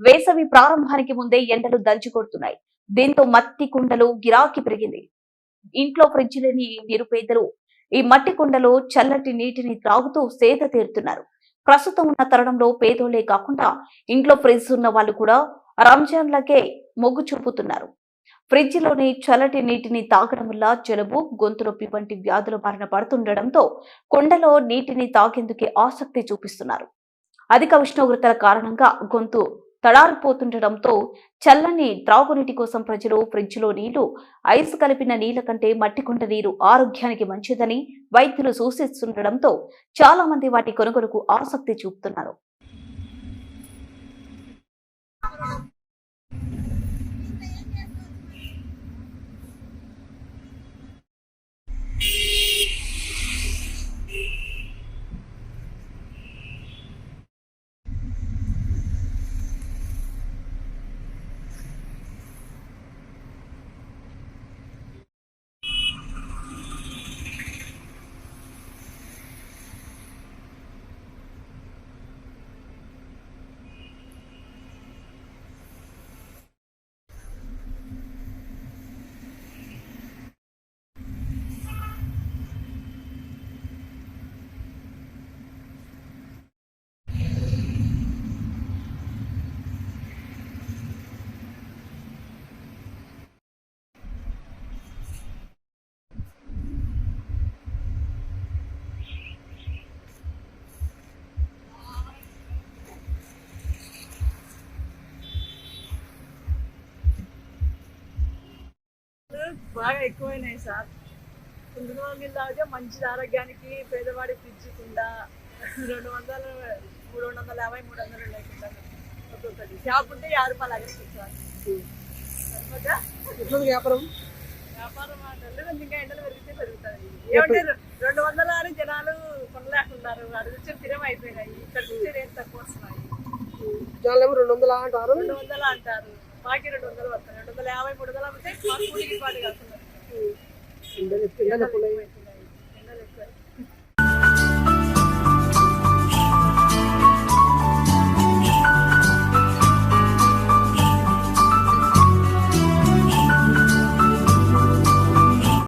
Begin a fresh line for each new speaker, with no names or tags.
వేసవి ప్రారంభానికి ముందే ఎండలు దంచుకొడుతున్నాయి దీంతో మట్టి కుండలు గిరాకీ పెరిగింది. ఇంట్లో ఫ్రిడ్జ్ లేని నిరుపేదలు ఈ మట్టి కుండలో చల్లటి నీటిని త్రాగుతూ సేద తీరుతున్నారు. ప్రస్తుతం ఉన్న తరుణంలో పేదోళ్ళే కాకుండా ఇంట్లో ఫ్రిడ్జ్ ఉన్న వాళ్ళు కూడా రంజాన్లకే మొగ్గు చూపుతున్నారు. ఫ్రిడ్జ్లోని చల్లటి నీటిని తాగడం వల్ల జలుబు గొంతు నొప్పి వంటి వ్యాధుల బారిన పడుతుండటంతో కుండలో నీటిని తాగేందుకే ఆసక్తి చూపిస్తున్నారు. అధిక ఉష్ణోగ్రతల కారణంగా గొంతు తడారిపోతుండటంతో చల్లని త్రాగునీటి కోసం ప్రజలు ఫ్రిడ్జ్లో నీళ్ళు ఐస్ కలిపిన నీళ్ళ కంటే మట్టికుంట నీరు ఆరోగ్యానికి మంచిదని వైద్యులు సూచిస్తుండటంతో చాలా మంది వాటి కొనుగోలుకు ఆసక్తి చూపుతున్నారు.
బాగా ఎక్కువైనాయి సార్. కుందులో నీళ్ళు తాగితే మంచిది ఆరోగ్యానికి పేదవాడి ఫ్రిడ్జ్ కుండా రెండు వందలు మూడు వందల యాభై మూడు వందలు లేకుండా ఒక్కొక్కటి. షాప్ ఉంటే యాభై రూపాయలు సరిపోదా?
ఎట్లుంది వ్యాపారం?
వ్యాపారం అంటే ఇంకా ఎండలు పెరిగితే పెరుగుతుంది ఏమంటే రెండు వందల అని జనాలు కొనలేకున్నారు అది వచ్చి స్థిరం అయిపోయినాయి. ఇక్కడ రేట్ తక్కువ వస్తున్నాయి.
జనాలు రెండు వందల అంటారు.
రెండు వందలు అంటారు. మాకి రెండు వందలు వస్తాయి రెండు వందల యాభై మూడు వందలు అమ్మితే మాకు కూలికి పాటు కాస్తున్నారు